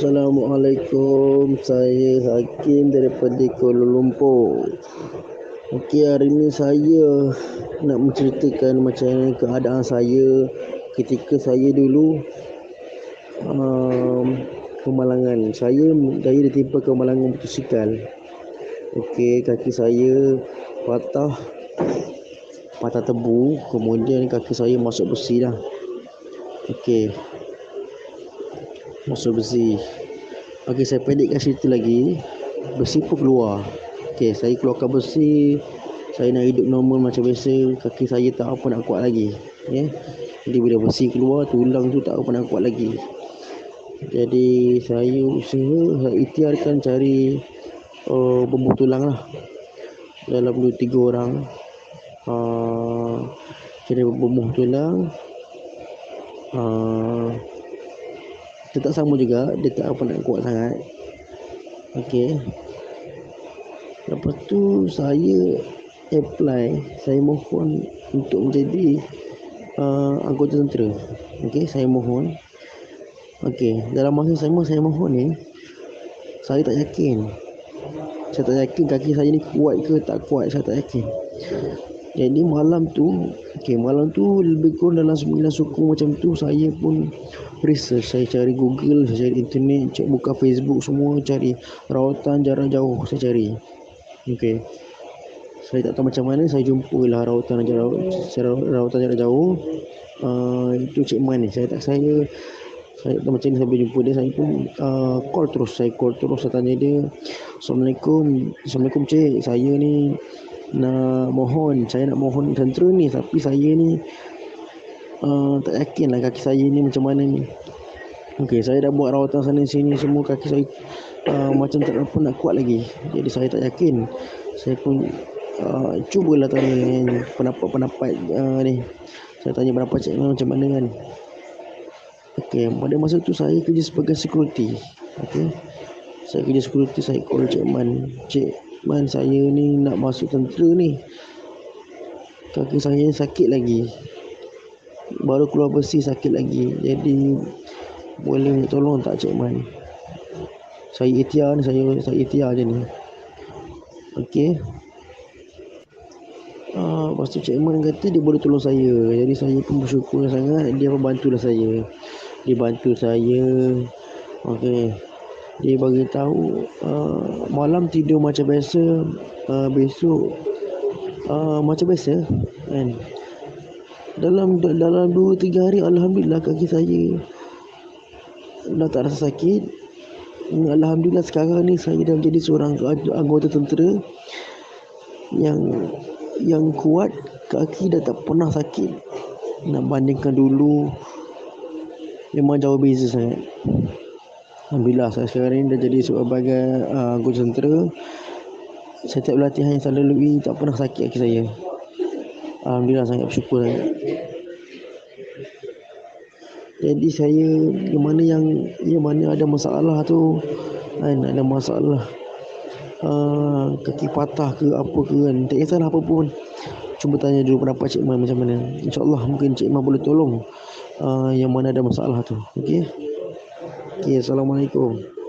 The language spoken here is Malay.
Assalamualaikum. Saya Hakim daripada Kuala Lumpur. Okey, hari ini saya nak menceritakan macam mana keadaan saya ketika saya dulu um, kemalangan. Saya dari ditimpa kemalangan motosikal. Okey, kaki saya patah patah tebu, kemudian kaki saya masuk besi dah. Okey, masuk besi Okey saya pendekkan cerita lagi. Besi pun keluar. Okey saya keluarkan besi Saya nak hidup normal macam biasa. Kaki saya tak apa nak kuat lagi. Ya. Jadi bila besi keluar Tulang tu tak apa nak kuat lagi. Jadi saya usaha Saya ikhtiarkan cari uh, Bumbuh tulang lah. Dalam dua tiga orang. Uh, Cari bumbuh tulang. Uh, dia tak sama juga. Dia tak apa nak kuat sangat. Okey. Lepas tu saya apply saya mohon untuk menjadi uh, anggota tentera. Okey saya mohon. Okey dalam masa sama saya mohon ni saya tak yakin. Saya tak yakin kaki saya ni kuat ke tak kuat saya tak yakin jadi malam tu okey malam tu lebih kurang dalam 9 suku macam tu saya pun research saya cari google saya cari internet cek buka facebook semua cari rawatan jarak jauh saya cari. Okey. Saya tak tahu macam mana saya jumpa lah rawatan jarak rawatan jarak jauh. Uh, itu cik man ni saya tak saya saya tak macam ni saya jumpa dia. Saya pun uh, call terus saya call terus saya tanya dia Assalamualaikum Assalamualaikum cik saya ni nak mohon saya nak mohon tentera ni tapi saya ni uh, tak yakin lah kaki saya ni macam mana ni Okey, saya dah buat rawatan sana sini semua kaki saya uh, macam tak apa nak kuat lagi. Jadi saya tak yakin. Saya pun uh, cubalah tanya pendapat-pendapat uh, ni. Saya tanya pendapat cik macam mana kan. Okey, pada masa tu saya kerja sebagai security. Okey. Saya kerja security, saya call Cik Man. Cik Man, saya ni nak masuk tentera ni. Kaki saya sakit lagi. Baru keluar besi sakit lagi. Jadi boleh tolong tak cik man? Saya ikhtiar ni saya saya ikhtiar je ni. Okey. Ah, lepas tu Cik Man kata dia boleh tolong saya. Jadi saya pun bersyukur sangat. Dia pun bantulah saya. Dia bantu saya. Okey Dia bagi tahu uh, Malam tidur macam biasa uh, Besok uh, Macam biasa Kan? Dalam dalam 2 3 hari alhamdulillah kaki saya dah tak rasa sakit. Alhamdulillah sekarang ni saya dah menjadi seorang anggota tentera yang yang kuat kaki dah tak pernah sakit. Nak bandingkan dulu memang jauh beza sangat Alhamdulillah saya sekarang ni dah jadi sebagai uh, anggota tentera setiap latihan yang saya lalui tak pernah sakit kaki saya. Alhamdulillah sangat bersyukur. Sangat. Jadi saya yang mana yang yang mana ada masalah tu kan ada masalah. Uh, kaki patah ke apa ke kan tak kisahlah apa pun. Cuba tanya dulu pendapat Cik Man macam mana. InsyaAllah mungkin Cik Man boleh tolong uh, yang mana ada masalah tu. Okey okey Assalamualaikum